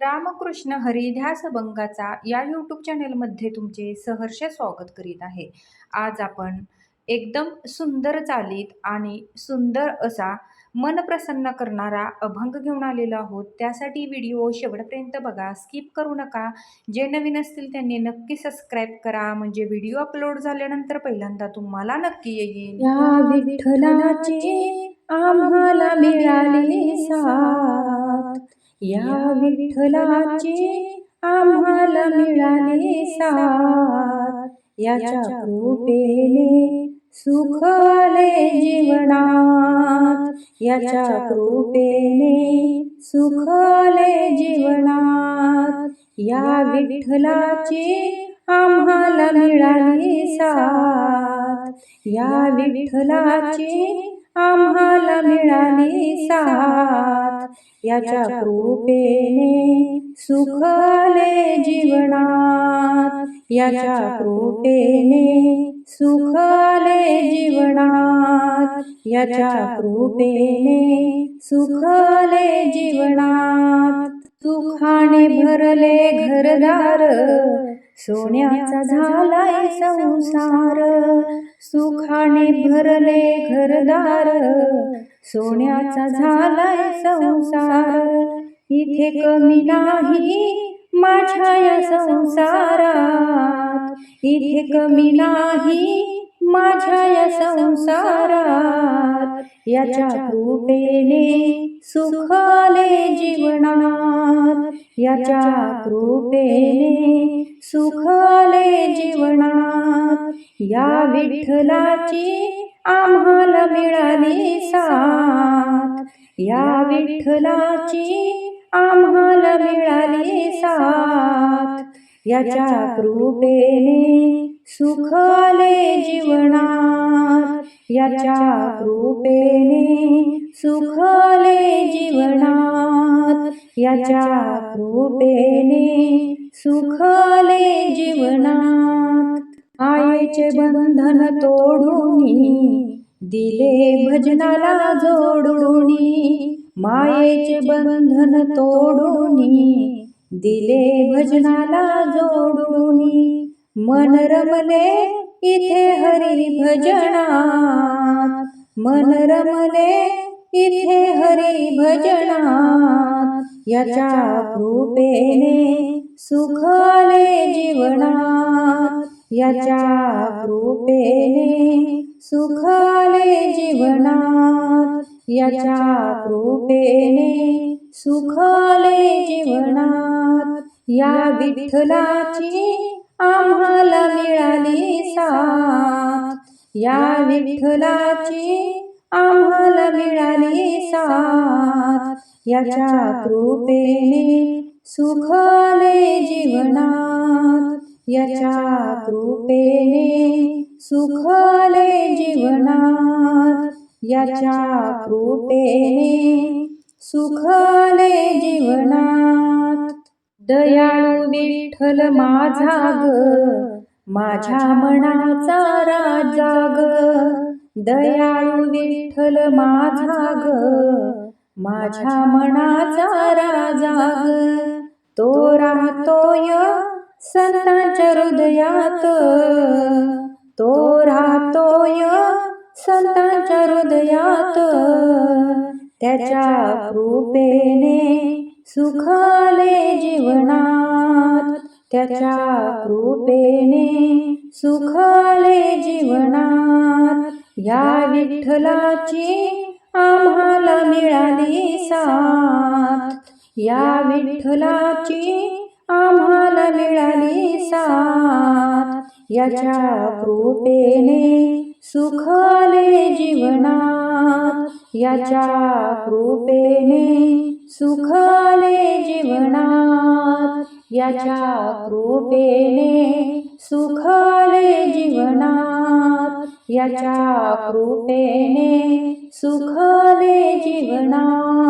रामकृष्ण हरी बंगाचा या यूट्यूब चॅनलमध्ये तुमचे सहर्ष स्वागत करीत आहे. आज आपण एकदम सुंदर चालीत आणि सुंदर असा मन प्रसन्न करणारा अभंग घेऊन आलेलो आहोत. त्यासाठी व्हिडिओ शेवटपर्यंत बघा. स्किप करू नका. जे नवीन असतील त्यांनी नक्की सबस्क्राईब करा. म्हणजे व्हिडिओ अपलोड झाल्यानंतर पहिल्यांदा तुम्हाला नक्की येईल. या विठ्ठलाचे आम्हाला मिळाले सा या विठ्ठलाचे आम्हाला मिळाले साथ. याच्या कृपेने सुख आले जीवनात. याच्या कृपेने सुख आले जीवनात. या विठ्ठलाचे आम्हाला मिळाली साथ. या विठ्ठलाचे आम्हाला मिळाली साथ. याच्या कृपेने सुख आले जीवनात याच्या कृपेने सुख आले जीवनात याच्या कृपेने सुख आले जीवनात सुखाने भरले घरदार सोन्याचा झालाय संसार सुखाने भरले घरदार सोन्याचा झालाय संसार. इथे कमी नाही माझ्या या संसारात. इथे कमी नाही माझ्या या संसारात. याच्या कृपेने सुख आले जीवनात. याच्या कृपेने सुख आले जीवनात या विठ्ठलाची आम्हाला मिळाली साथ. या विठ्ठलाची आम्हाला मिळाली साथ. याच्या कृपेने सुख आले जीवनात. याच्या कृपेने सुख आले जीवनात. याच्या कृपेने सुख आले जीवनात. आईचे बंधन तोडूनी दिले भजनाला जोडूनी मायेचे बंधन तोडूनी दिले भजनाला जोडूनी मन रमले इथे हरी भजनात मन रमले इथे हरी भजनात याच्या कृपेने सुखाले जीवनात याच्या कृपेने सुख आले जीवनात याच्या कृपेने सुख आले जीवनात या विठ्ठलाची आम्हाला मिळाली साथ या विठ्ठलाची आम्हाला मिळाली साथ याच्या कृपेने सुख आले जीवनात याच्या कृपेने सुखले जीवनात याच्या कृपेने सुखले जीवनात. दयाळू विठ्ठल माझा ग माझ्या मनाचा राजा ग. दयाळू विठ्ठल माझा ग माझ्या मनाचा राजा ग. तो राहतोय संतांच्या हृदयात तो राहतोय. संतांच्या हृदयात त्याच्या कृपेने सुखाले जीवनात त्याच्या कृपेने सुखाले जीवनात. या विठ्ठलाची आम्हाला मिळाली साथ. या विठ्ठलाची आम्हाला मिळाली साथ. याच्या कृपेने सुख आले जीवनात. याच्या कृपेने सुख आले जीवनात. याच्या कृपेने सुख आले जीवनात. याच्या कृपेने सुख आले जीवनात.